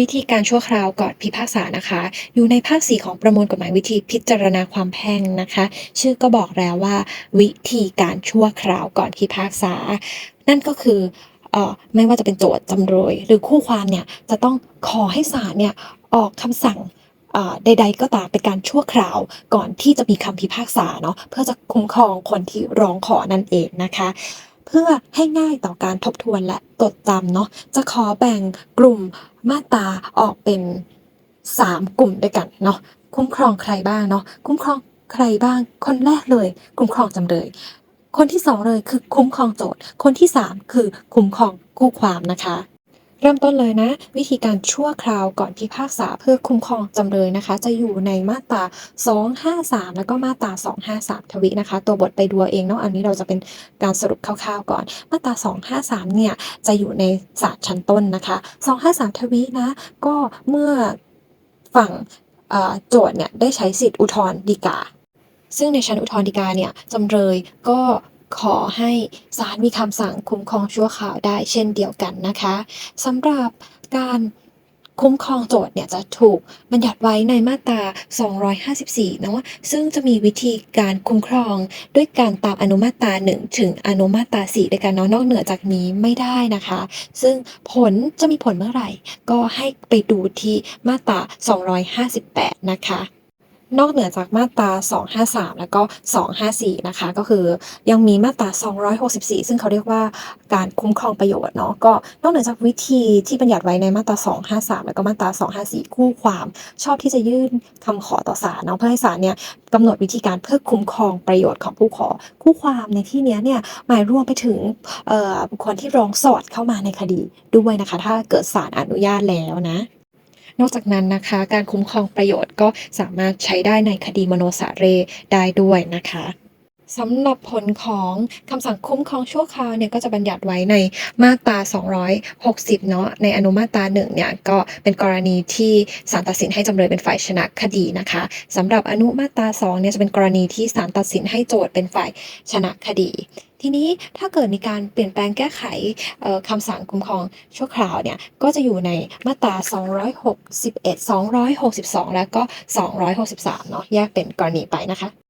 วิธีการชั่วคราวก่อนพิพากษานะคะ อยู่ในภาคสีของประมวลกฎหมายวิธีพิจารณาความแพ่งนะคะ ชื่อก็บอกแล้วว่า วิธีการชั่วคราวก่อนพิพากษา นั่นก็คือเอ่อไม่ว่าจะเป็นโจทย์จำเลยหรือคู่ความเนี่ยจะต้องขอให้ศาลเนี่ยออกคำสั่งอ่าใดๆก็ตามเป็นการชั่วคราวก่อนที่จะมีคำพิพากษาเนาะเพื่อจะคุ้มครองคนที่ร้องขอนั่นเองนะคะ เพื่อให้ง่ายต่อการทบทวนและจดจำเนาะจะขอแบ่งกลุ่มมาตราออกเป็น 3 กลุ่มด้วยกันเนาะคุ้มครองใครบ้างเนาะคุ้มครองใครบ้าง คนแรกเลย คุ้มครองจำเลย คนที่สองเลยคือคุ้มครองโจทย์ คนที่สามคือคุ้มครองคู่ความนะคะ เริ่มต้นเลยนะ วิธีการชั่วคราวก่อนพิพากษาเพื่อคุ้มครองจำเลยนะคะ จะอยู่ในมาตรา 253 แล้วก็มาตรา 253 ทวินะคะ ตัวบทไปดูเองเนาะอันนี้เราจะเป็นการสรุปคร่าวๆก่อน มาตรา 253 เนี่ยจะอยู่ในศาลชั้นต้นนะคะ 253 ทวินะ ก็เมื่อฝั่งโจทย์เนี่ยได้ใช้สิทธิอุทธรณ์ฎีกาซึ่งในชั้นอุทธรณ์ฎีกาเนี่ยจำเลยก็ ขอให้ศาลมีคำสั่งคุ้มครองชั่วคราวได้เช่นเดียวกันนะคะสำหรับการคุ้มครองโจทย์เนี่ยจะถูกบัญญัติไว้ในมาตรา 254 เนาะ ซึ่งจะมีวิธีการคุ้มครองด้วยการตามอนุมาตรา 1 ถึงอนุมาตรา4ด้วยกันเนาะนอกเหนือจากนี้ไม่ได้นะคะ ซึ่งผลจะมีผลเมื่อไหร่ ก็ให้ไปดูที่มาตรา 258 นะคะ นอกเหนือจากมาตรา 253 แล้วก็ 254 นะคะ ก็คือยังมีมาตรา 264 ซึ่งเขาเรียกว่าการคุ้มครองประโยชน์เนาะ ก็นอกเหนือจากวิธีที่บัญญัติไว้ในมาตรา 253 แล้วก็มาตรา 254 คู่ความชอบที่จะยื่นคำขอต่อศาลเนาะ เพื่อให้ศาลเนี่ยกำหนดวิธีการเพื่อคุ้มครองประโยชน์ของผู้ขอ คู่ความในที่นี้เนี่ยหมายรวมไปถึงบุคคลที่ร้องสอดเข้ามาในคดีด้วยนะคะ ถ้าเกิดศาลอนุญาตแล้วนะ นอกจากนั้นนะคะ การคุ้มครองประโยชน์ก็สามารถใช้ได้ในคดีมโนสาเรได้ด้วยนะคะ สำหรับผลของคำสั่งคุ้มครองชั่วคราวเนี่ยก็จะบัญญัติไว้ในมาตรา 260 เนาะในอนุมาตราหนึ่งเนี่ยก็เป็นกรณีที่ศาลตัดสินให้จำเลยเป็นฝ่ายชนะคดีนะคะสำหรับอนุมาตรา2เนี่ยจะเป็นกรณีที่ศาลตัดสินให้โจทย์เป็นฝ่ายชนะคดี ทีนี้ถ้าเกิดมีการเปลี่ยนแปลงแก้ไขคำสั่งคุ้มครองชั่วคราวเนี่ยก็จะอยู่ในมาตรา 261 262 แล้วก็ 263 เนาะแยกเป็นกรณีไปนะคะ